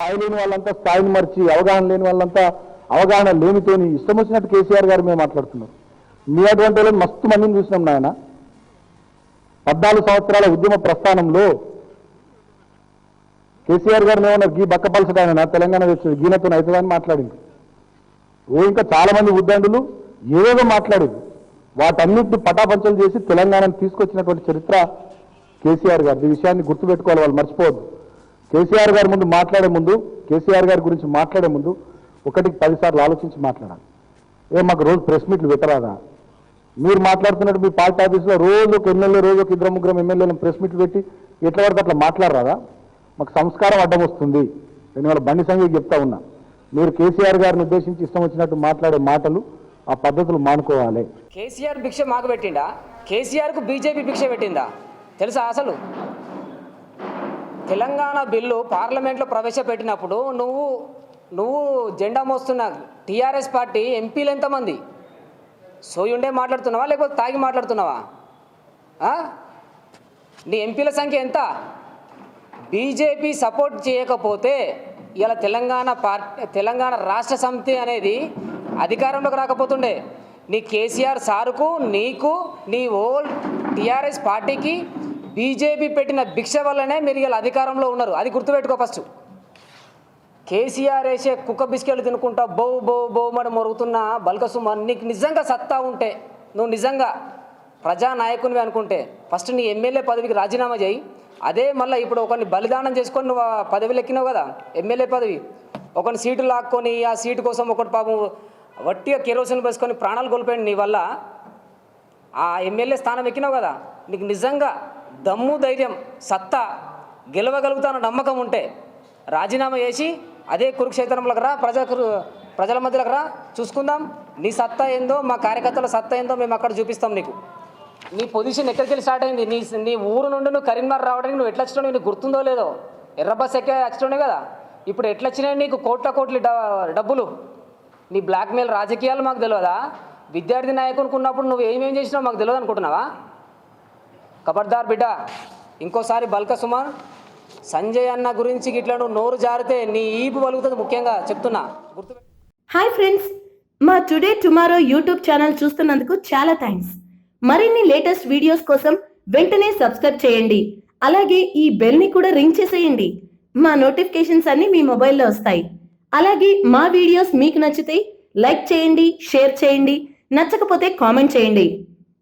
స్థాయి లేని వాళ్ళంతా స్థాయిని మర్చి అవగాహన లేని వాళ్ళంతా అవగాహన లేనితోని ఇష్టం వచ్చినట్టు కేసీఆర్ గారు మేము మాట్లాడుతున్నారు. మీ అటువంటి వాళ్ళని మస్తు మందిని చూసినాం నాయన. పద్నాలుగు సంవత్సరాల ఉద్యమ ప్రస్థానంలో కేసీఆర్ గారిని ఏమన్నారు గీ బక్కపలసట ఆయన తెలంగాణ తెచ్చాడు గీనతో అవుతుందని మాట్లాడింది. ఓ ఇంకా చాలా మంది ఉద్దండులు ఏదో మాట్లాడేది. వాటన్నిటిని పటాపంచలు చేసి తెలంగాణను తీసుకొచ్చినటువంటి చరిత్ర కేసీఆర్ గారు ఈ విషయాన్ని గుర్తుపెట్టుకోవాలి వాళ్ళు మర్చిపోవద్దు. కేసీఆర్ గారి ముందు మాట్లాడే ముందు కేసీఆర్ గారి గురించి మాట్లాడే ముందు ఒకటికి పదిసార్లు ఆలోచించి మాట్లాడాలి. ఏ మాకు రోజు ప్రెస్ మీట్లు పెట్టరాదా? మీరు మాట్లాడుతున్నట్టు మీ పార్టీ ఆఫీస్లో రోజు ఒక ఎమ్మెల్యే రోజు ఒక ఇద్దరు ముగ్గురం ఎమ్మెల్యేలను ప్రెస్ మీట్లు పెట్టి ఎట్లా పడితే అట్లా మాట్లాడరాదా? మాకు సంస్కారం అడ్డం వస్తుంది. నేను వాళ్ళ బండి సంఘకి చెప్తా ఉన్నా. మీరు కేసీఆర్ గారిని ఉద్దేశించి ఇష్టం వచ్చినట్టు మాట్లాడే మాటలు ఆ పద్ధతులు మానుకోవాలి. కేసీఆర్ భిక్ష మాకు పెట్టిండా? కేసీఆర్కు బీజేపీ భిక్ష పెట్టిందా? తెలుసా అసలు? తెలంగాణ బిల్లు పార్లమెంట్లో ప్రవేశపెట్టినప్పుడు నువ్వు నువ్వు జెండా మోస్తున్న టీఆర్ఎస్ పార్టీ ఎంపీలు ఎంతమంది? సోయుండే మాట్లాడుతున్నావా? లేకపోతే తాగి మాట్లాడుతున్నావా? నీ ఎంపీల సంఖ్య ఎంత? బీజేపీ సపోర్ట్ చేయకపోతే ఇలా తెలంగాణ పార్టీ తెలంగాణ రాష్ట్ర సమితి అనేది అధికారంలోకి రాకపోతుండే. నీ కేసీఆర్ సారుకు నీకు నీ ఓల్డ్ టీఆర్ఎస్ పార్టీకి బీజేపీ పెట్టిన భిక్ష వల్లనే మీరు ఇలా అధికారంలో ఉన్నారు. అది గుర్తుపెట్టుకో ఫస్ట్. కేసీఆర్ వేసే కుక్క బిస్కెట్లు తినుకుంటా బో బో బో మొరుగుతున్న బల్కసుమ నీకు నిజంగా సత్తా ఉంటే నువ్వు నిజంగా ప్రజానాయకునివి అనుకుంటే ఫస్ట్ నీ ఎమ్మెల్యే పదవికి రాజీనామా చేయి. అదే మళ్ళీ ఇప్పుడు ఒకరిని బలిదానం చేసుకొని నువ్వు ఆ పదవిలో ఎక్కినావు కదా ఎమ్మెల్యే పదవి. ఒకరిని సీటు లాక్కొని ఆ సీటు కోసం ఒకటి పాపం వట్టిగా కెరోసిన్ వేసుకొని ప్రాణాలు కోల్పోయింది నీ వల్ల ఆ ఎమ్మెల్యే స్థానం ఎక్కినావు కదా నీకు నిజంగా దమ్ము ధైర్యం సత్తా గెలవగలుగుతాన నమ్మకం ఉంటే రాజీనామా చేసి అదే కురుక్షేత్రంలోకి రా ప్రజా ప్రజల మధ్యలోకి రా చూసుకుందాం. నీ సత్తా ఏందో మా కార్యకర్తల సత్తా ఏందో మేము అక్కడ చూపిస్తాం నీకు. నీ పొజిషన్ ఎక్కడికి వెళ్ళి స్టార్ట్ అయింది? నీ నీ ఊరు నుండి నువ్వు కరీంనగర్ రావడానికి నువ్వు ఎట్లా వచ్చినావు నీకు గుర్తుందో లేదో? ఎర్ర బస్ ఎక్కే వచ్చినావు కదా? ఇప్పుడు ఎట్లా వచ్చినాయి నీకు కోట్ల కోట్ల డబ్బులు? నీ బ్లాక్మెయిల్ రాజకీయాలు మాకు తెలియదా విద్యార్థి నాయకునికి ఉన్నప్పుడు నువ్వు ఏమేం చేసినావు మాకు తెలియదు అనుకుంటున్నావా ఖబర్దార్ బిడ్డ ఇంకోసారి బల్క సుమా సంజయ్ అన్న గురించి ఇట్లా నువ్వు నోరు జారితే నీ ఈపు పలుకుతుంది ముఖ్యంగా చెప్తున్నా. గుర్తు హాయ్ ఫ్రెండ్స్ మా టుడే టుమారో యూట్యూబ్ ఛానల్ చూస్తున్నందుకు చాలా థ్యాంక్స్ మరిన్ని లేటెస్ట్ వీడియోస్ కోసం వెంటనే సబ్స్క్రైబ్ చేయండి. అలాగే ఈ బెల్ని కూడా రింగ్ చేసేయండి. మా నోటిఫికేషన్స్ అన్నీ మీ మొబైల్లో వస్తాయి. అలాగే మా వీడియోస్ మీకు నచ్చితే లైక్ చేయండి షేర్ చేయండి. నచ్చకపోతే కామెంట్ చేయండి.